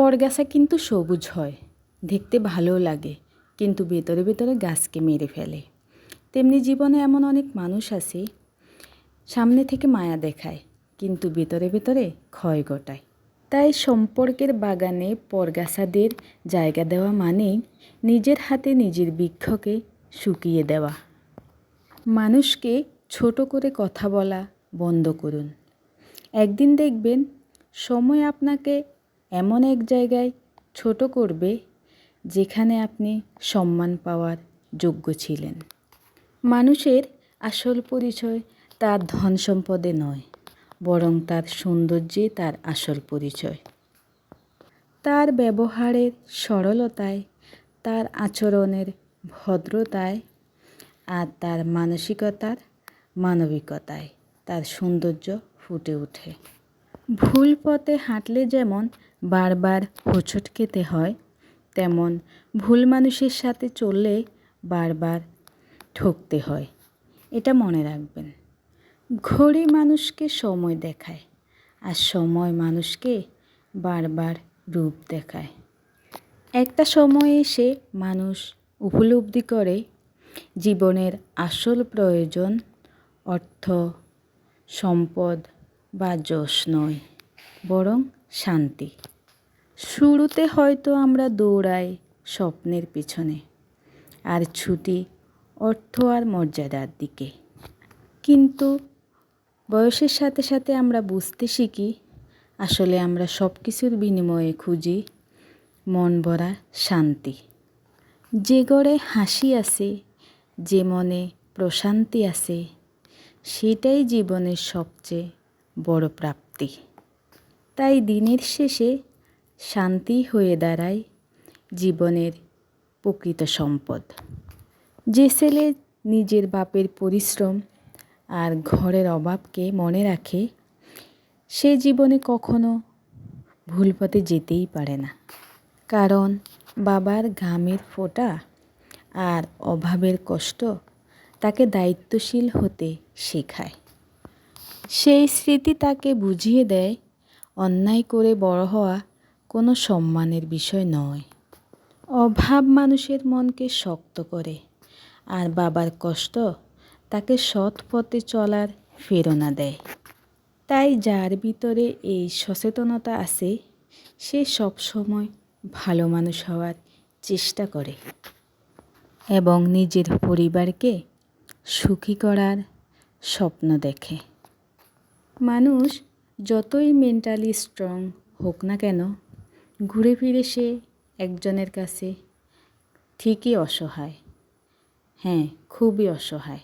পরগাছা কিন্তু সবুজ হয়, দেখতে ভালো লাগে, কিন্তু ভেতরে ভেতরে গাছকে মেরে ফেলে। তেমনি জীবনে এমন অনেক মানুষ আছে, সামনে থেকে মায়া দেখায়, কিন্তু ভেতরে ভেতরে ক্ষয় ঘটায়। তাই সম্পর্কের বাগানে পরগাছাদের জায়গা দেওয়া মানেই নিজের হাতে নিজের বৃক্ষকে শুকিয়ে দেওয়া। মানুষকে ছোট করে কথা বলা বন্ধ করুন। একদিন দেখবেন, সময় আপনাকে এমন এক জায়গায় ছোট করবে যেখানে আপনি সম্মান পাওয়ার যোগ্য ছিলেন। মানুষের আসল পরিচয় তার ধন সম্পদে নয়, বরং তার সৌন্দর্যে তার আসল পরিচয়। তার ব্যবহারের সরলতায়, তার আচরণের ভদ্রতায়, আর তার মানসিকতার মানবিকতায় তার সৌন্দর্য ফুটে ওঠে। ভুল পথে হাঁটলে যেমন বারবার হোঁচট খেতে হয়, তেমন ভুল মানুষের সাথে চললে বারবার ঠকতে হয়। এটা মনে রাখবেন। ঘড়ি মানুষকে সময় দেখায় আর সময় মানুষকে বারবার রূপ দেখায়। একটা সময় এসে মানুষ উপলব্ধি করে জীবনের আসল প্রয়োজন, অর্থ, সম্পদ বা যশ নয়। বরং শান্তি। শুরুতে হয়তো আমরা দৌড়াই স্বপ্নের পিছনে। আর ছুটি অর্থ আর মর্যাদার দিকে। কিন্তু বয়সের সাথে সাথে আমরা বুঝতে শিখি, আসলে আমরা সব কিছুর বিনিময়ে খুঁজি মন ভরা শান্তি। যে গড়ে হাসি আছে, যে মনে প্রশান্তি আছে, সেটাই জীবনের সবচেয়ে বড় প্রাপ্তি। তাই দিনের শেষে শান্তি হয়ে দাঁড়ায় জীবনের প্রকৃত সম্পদ। যে ছেলে নিজের বাপের পরিশ্রম আর ঘরের অভাবকে মনে রাখে, সে জীবনে কখনো ভুল পথে যেতেই পারে না। কারণ বাবার ঘামের ফোঁটা আর অভাবের কষ্ট তাকে দায়িত্বশীল হতে শেখায়। সেই স্মৃতি তাকে বুঝিয়ে দেয় অন্যায় করে বড় হওয়া কোনো সম্মানের বিষয় নয়। অভাব মানুষের মনকে শক্ত করে আর বাবার কষ্ট তাকে সৎ পথে চলার প্রেরণা দেয়। তাই যার ভিতরে এই সচেতনতা আছে, সে সবসময় ভালো মানুষ হওয়ার চেষ্টা করে এবং নিজের পরিবারকে সুখী করার স্বপ্ন দেখে। মানুষ যতই মেন্টালি স্ট্রং হোক না কেন, ঘুরে ফিরে সে একজনের কাছে ঠিকই অসহায়। হ্যাঁ খুবই অসহায়।